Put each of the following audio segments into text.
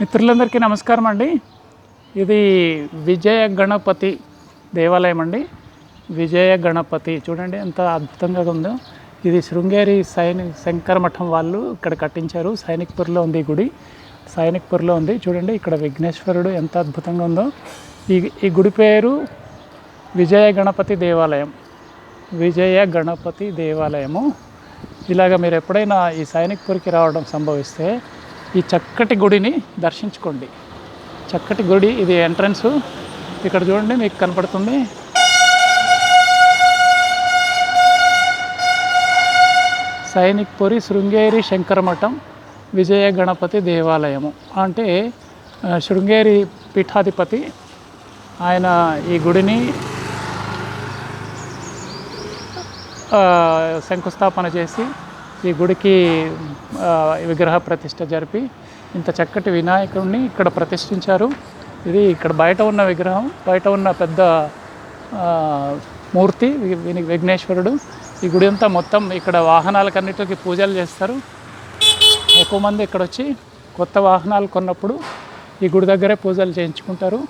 మిత్రులందరికీ నమస్కారం అండి. ఇది విజయ గణపతి దేవాలయం అండి. విజయ గణపతి చూడండి ఎంత అద్భుతంగా ఉందో. ఇది శృంగేరి సైని శంకర మఠం వాళ్ళు ఇక్కడ కట్టించారు. సైనిక్పూర్లో ఉంది గుడి. సైనిక్పూర్లో ఉంది. చూడండి ఇక్కడ విఘ్నేశ్వరుడు ఎంత అద్భుతంగా ఉందో. ఈ ఈ గుడి పేరు విజయ గణపతి దేవాలయం. విజయ గణపతి దేవాలయము. ఇలాగ మీరు ఎప్పుడైనా ఈ సైనిక్పూర్కి రావడం సంభవిస్తే ఈ చక్కటి గుడిని దర్శించుకోండి. చక్కటి గుడి ఇది ఎంట్రన్స్. ఇక్కడ చూడండి మీకు కనపడుతుంది. సైనిక్ పురి శృంగేరి శంకరమఠం విజయ గణపతి దేవాలయము. అంటే శృంగేరి పీఠాధిపతి ఆయన ఈ గుడిని శంకుస్థాపన చేసి ఈ గుడికి విగ్రహ ప్రతిష్ట జరిపి ఇంత చక్కటి వినాయకుడిని ఇక్కడ ప్రతిష్ఠించారు. ఇది ఇక్కడ బయట ఉన్న విగ్రహం బయట ఉన్న పెద్ద మూర్తి వి- విని- విఘ్నేశ్వరుడు. ఈ గుడి అంతా మొత్తం ఇక్కడ వాహనాలకన్నిటికి పూజలు చేస్తారు. ఎక్కువ మంది ఇక్కడ వచ్చి కొత్త వాహనాలు కొన్నప్పుడు ఈ గుడి దగ్గరే పూజలు చేయించుకుంటారు.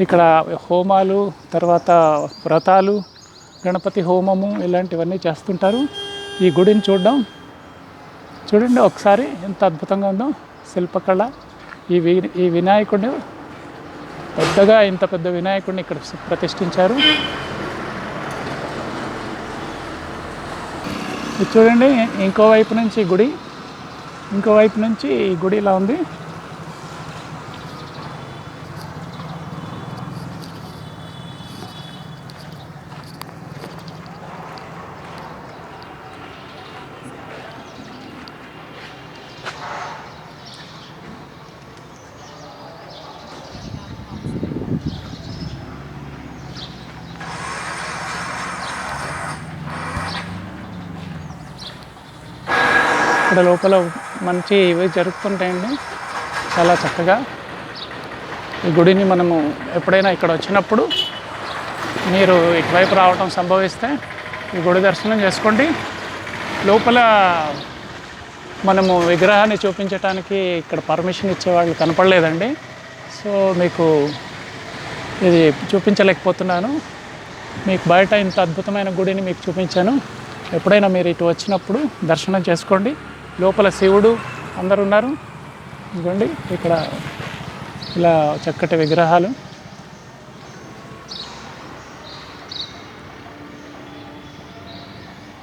ఇక్కడ హోమాలు తర్వాత వ్రతాలు గణపతి హోమము ఇలాంటివన్నీ చేస్తుంటారు. ఈ గుడిని చూడడం చూడండి ఒకసారి ఎంత అద్భుతంగా ఉందో. శిల్పకళ. ఈ వి ఈ వినాయకుడు పెద్దగా ఇంత పెద్ద వినాయకుడిని ఇక్కడ ప్రతిష్ఠించారు. చూడండి ఇంకో వైపు నుంచి గుడి. ఇంకో వైపు నుంచి ఈ గుడి ఇలా ఉంది. ఇక్కడ లోపల మంచి ఇవి జరుగుతుంటాయండి చాలా చక్కగా. ఈ గుడిని మనము ఎప్పుడైనా ఇక్కడ వచ్చినప్పుడు మీరు ఇటువైపు రావటం సంభవిస్తే ఈ గుడి దర్శనం చేసుకోండి. లోపల మనము విగ్రహాన్ని చూపించడానికి ఇక్కడ పర్మిషన్ ఇచ్చేవాళ్ళు కనపడలేదండి. సో మీకు ఇది చూపించలేకపోతున్నాను. మీకు బయట ఇంత అద్భుతమైన గుడిని మీకు చూపించాను. ఎప్పుడైనా మీరు ఇటు వచ్చినప్పుడు దర్శనం చేసుకోండి. లోపల శివుడు అందరు ఉన్నారు ఇదిగోండి ఇక్కడ ఇలా చక్కటి విగ్రహాలు.